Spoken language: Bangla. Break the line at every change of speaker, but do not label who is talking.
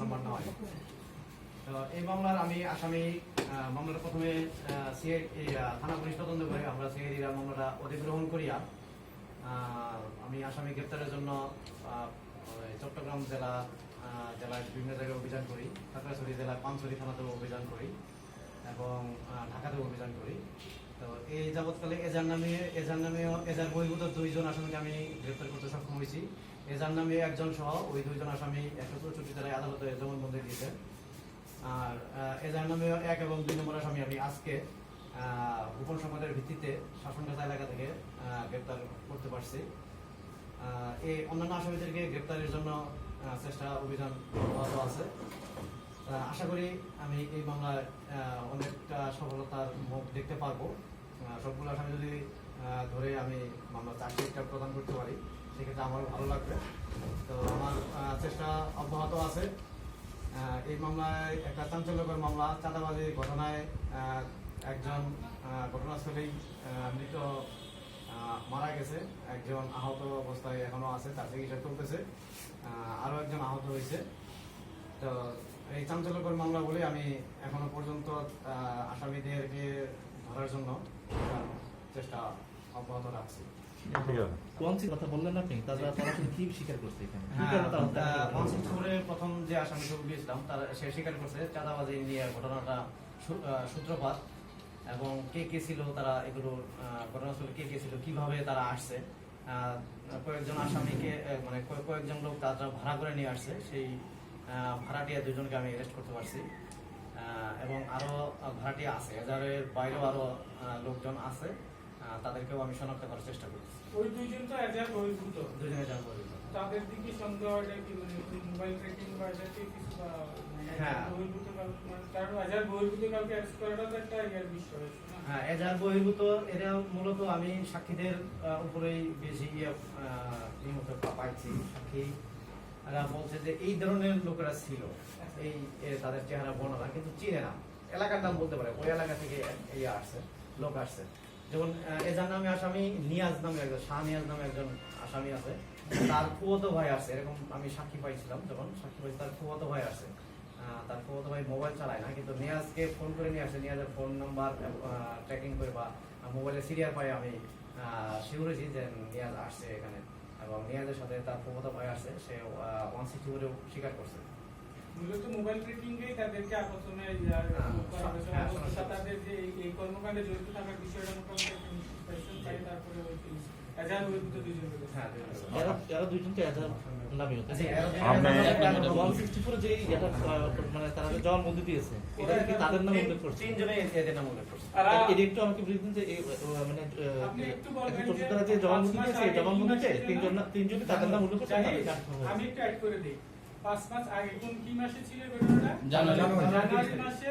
নাম্বার নয়। তো এই মামলার আমি আসামি আহ, মামলাটা প্রথমে থানা পুলিশ তদন্ত করে আমরা সিআইডিরা মামলাটা অধিগ্রহণ করিয়া আমি আসামি গ্রেপ্তারের জন্য চট্টগ্রাম জেলা জেলার বিভিন্ন জায়গায় অভিযান করি খাগড়াছড়ি জেলার পানছড়ি থানাতেও অভিযান করি এবং ঢাকাতেও অভিযান করি। তো এই যাবৎকালে এজার নামে এজার নামে এজার বহির্ভূত দুইজন আসামিকে আমি গ্রেপ্তার করতে সক্ষম হয়েছি। এজার নামে একজন সহ ওই দুইজন আসামি একশো চৌষট্টি ধারায় আদালতে জবানবন্দি দিয়েছে আর এজার নামে এক এবং দুই নম্বর আসামি আমি আজকে গোপন সংবাদের ভিত্তিতে শাসনগাছা এলাকা থেকে গ্রেপ্তার করতে পারছি। এই অন্যান্য আসামিদেরকে গ্রেপ্তারের জন্য চেষ্টা, অভিযান অব্যাহত আছে। আশা করি আমি এই মামলায় অনেকটা সফলতার মুখ দেখতে পারব। সবগুলো আসামি যদি ধরে আমি মামলা চাকরিটা প্রদান করতে পারি, সেক্ষেত্রে আমার ভালো লাগবে। তো আমার চেষ্টা অব্যাহত আছে। এই মামলায় একটা চাঞ্চল্যকর মামলা চাঁদাবাজির ঘটনায় একজন ঘটনাস্থলেই মৃত মারা গেছে। একজন আহত অবস্থায় এখনও আছে, তার চিকিৎসা চলতেছে। আরও একজন আহত হয়েছে। তো এই চাঞ্চল্যকর মামলা বলে আমি এখনও পর্যন্ত আসামিদেরকে ধরার জন্য চেষ্টা অব্যাহত রাখছি।
ঠিক আছে।
কোন সি- কথা বললেন আপনি তারা তারা কি স্বীকার করছে এখানে? কি
হ্যাঁ,
কারণে তারা হত্যা
আহ,
করতে
পঞ্চাশ খবরে প্রথম যে আসামিকে গিয়েছিলাম তারা সে স্বীকার করছে চাঁদাবাজি নিয়ে ঘটনাটা সূত্রপাত এবং কে কে ছিল তারা এগুলো ঘটনাস্থলে কে কে ছিল কীভাবে তারা আসছে। আহ, কয়েকজন আসামিকে মানে কয়েকজন লোক তারা ভাড়া করে নিয়ে আসছে সেই ভাড়াটিয়া দুজনকে আমি অ্যারেস্ট করতে পারছি। এবং আরও ভাড়াটিয়া আছে। এজারের বাইরেও আরও আহ, লোকজন আছে। তাদেরকেও আমি শনাক্ত করার চেষ্টা করছি।
ওই দুইজন তো এজার বহির্ভূত?
দুজনে
তাদের দিকে সন্দেহ হয় কি মানে মোবাইল ট্র্যাকিং বা এজারকে কিছু মানে
হ্যাঁ।
বহির্ভূত মানে কারণ এজার বহির্ভূত কাউকে অ্যারেস্ট করাটা একটা বিষয়
হ্যাঁ এজার বহির্ভূত এরা মূলত আমি সাক্ষীদের উপরেই বেশি ইয়ে পাইছি। সাক্ষী এরা বলছে যে এই ধরনের লোকেরা ছিল। এই তাদের চেহারা, বর্ণনা কিন্তু চিনে না। এলাকার নাম বলতে পারে। ওই এলাকা থেকে এই আসছে, লোক আসছে। যেমন এজার নামে আসামি নিয়াজ নামে একজন, শাহ নিয়াজ নামে একজন আসামি আছে। তার ফুয়তো ভাই আসছে। এরকম আমি সাক্ষী পাইছিলাম যখন, সাক্ষী পাইছি, তার ফুয়তো ভাই আসছে। তার ফুয়তো ভাই মোবাইল চালায় না, কিন্তু নিয়াজকে ফোন করে নিয়ে আসে নিয়াজের ফোন নাম্বার ট্র্যাকিং করে বা মোবাইলে সিরিয়াল পাই আমি শিওর হয়েছি যে নিয়াজ আসছে এখানে। এবং নিয়াজের সাথে তার ফুয়তো ভাই আছে সে ওয়ান সিক্সটি ফোরে স্বীকার করছে।
মূলত মোবাইল ট্র্যাকিংকেই তাদেরকে ইয়ার
হ্যাঁ। হ্যাঁ,
তাদের যে এই- কর্মকাণ্ডে জড়িত থাকার বিষয়টা মোটামুটি তারপরে
এরা নামে হতো যে মানে তারা দিয়েছে এটা কি তাদের নামে উল্লেখ করছে?
তিনজনে এদের নাম উল্লেখ করছে।
তারা
একটু আমাকে বলতেন যে মানে
আপনি একটু বলবেন যে
তারা যে জবানবন্দি দিয়েছে জবানবন্দিতে তিনজন না- তাদের নাম উল্লেখ করছে করা
আমি একটু অ্যাড করে দিই। পাঁচ মাস আগে কোন কি মাসে ছিল ঘটনাটা?
জানুয়ারি।
মাসে